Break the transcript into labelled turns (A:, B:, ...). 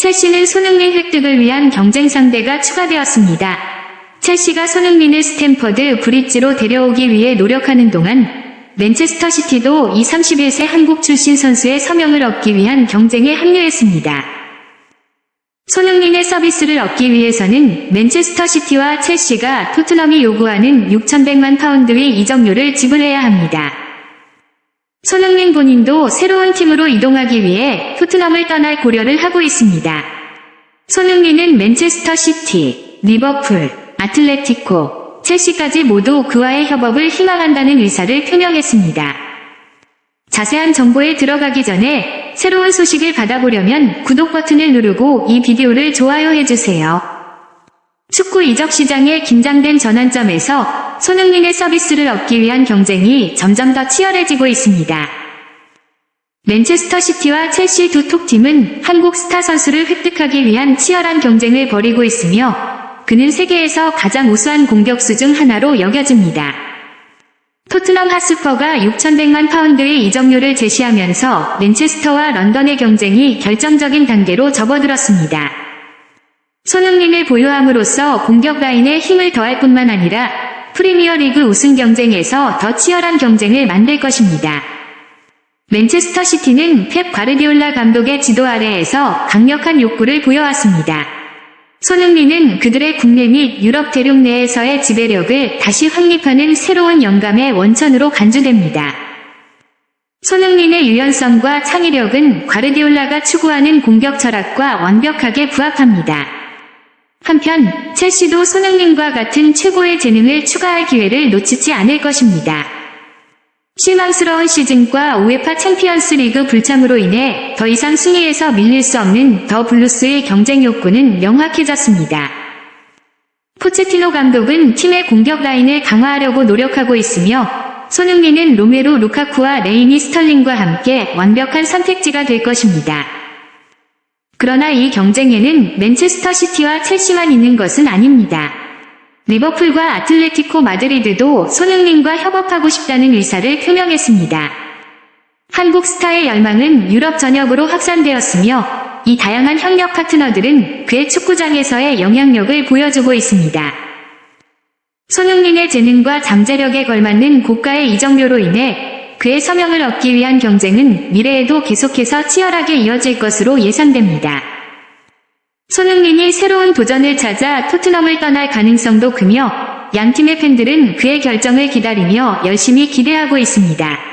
A: 첼시는 손흥민 획득을 위한 경쟁 상대가 추가되었습니다. 첼시가 손흥민을 스탠퍼드 브릿지로 데려오기 위해 노력하는 동안 맨체스터 시티도 이 31세 한국 출신 선수의 서명을 얻기 위한 경쟁에 합류했습니다. 손흥민의 서비스를 얻기 위해서는 맨체스터 시티와 첼시가 토트넘이 요구하는 6,100만 파운드의 이적료를 지불해야 합니다. 손흥민 본인도 새로운 팀으로 이동하기 위해 토트넘을 떠날 고려를 하고 있습니다. 손흥민은 맨체스터 시티, 리버풀, 아틀레티코, 첼시까지 모두 그와의 협업을 희망한다는 의사를 표명했습니다. 자세한 정보에 들어가기 전에 새로운 소식을 받아보려면 구독 버튼을 누르고 이 비디오를 좋아요 해주세요. 축구 이적 시장의 긴장된 전환점에서 손흥민의 서비스를 얻기 위한 경쟁이 점점 더 치열해지고 있습니다. 맨체스터 시티와 첼시 두 톱팀은 한국 스타 선수를 획득하기 위한 치열한 경쟁을 벌이고 있으며 그는 세계에서 가장 우수한 공격수 중 하나로 여겨집니다. 토트넘 하스퍼가 6,100만 파운드의 이적료를 제시하면서 맨체스터와 런던의 경쟁이 결정적인 단계로 접어들었습니다. 손흥민을 보유함으로써 공격 라인에 힘을 더할 뿐만 아니라 프리미어리그 우승 경쟁에서 더 치열한 경쟁을 만들 것입니다. 맨체스터 시티는 펩 과르디올라 감독의 지도 아래에서 강력한 욕구를 보여왔습니다. 손흥민은 그들의 국내 및 유럽 대륙 내에서의 지배력을 다시 확립하는 새로운 영감의 원천으로 간주됩니다. 손흥민의 유연성과 창의력은 과르디올라가 추구하는 공격 철학과 완벽하게 부합합니다. 한편 첼시도 손흥민과 같은 최고의 재능을 추가할 기회를 놓치지 않을 것입니다. 실망스러운 시즌과 우에파 챔피언스 리그 불참으로 인해 더 이상 순위에서 밀릴 수 없는 더 블루스의 경쟁 욕구는 명확해졌습니다. 포체티노 감독은 팀의 공격 라인을 강화하려고 노력하고 있으며 손흥민은 로메로 루카쿠와 레이니 스털링과 함께 완벽한 선택지가 될 것입니다. 그러나 이 경쟁에는 맨체스터 시티와 첼시만 있는 것은 아닙니다. 리버풀과 아틀레티코 마드리드도 손흥민과 협업하고 싶다는 의사를 표명했습니다. 한국 스타의 열망은 유럽 전역으로 확산되었으며 이 다양한 협력 파트너들은 그의 축구장에서의 영향력을 보여주고 있습니다. 손흥민의 재능과 잠재력에 걸맞는 고가의 이적료로 인해 그의 서명을 얻기 위한 경쟁은 미래에도 계속해서 치열하게 이어질 것으로 예상됩니다. 손흥민이 새로운 도전을 찾아 토트넘을 떠날 가능성도 크며 양 팀의 팬들은 그의 결정을 기다리며 열심히 기대하고 있습니다.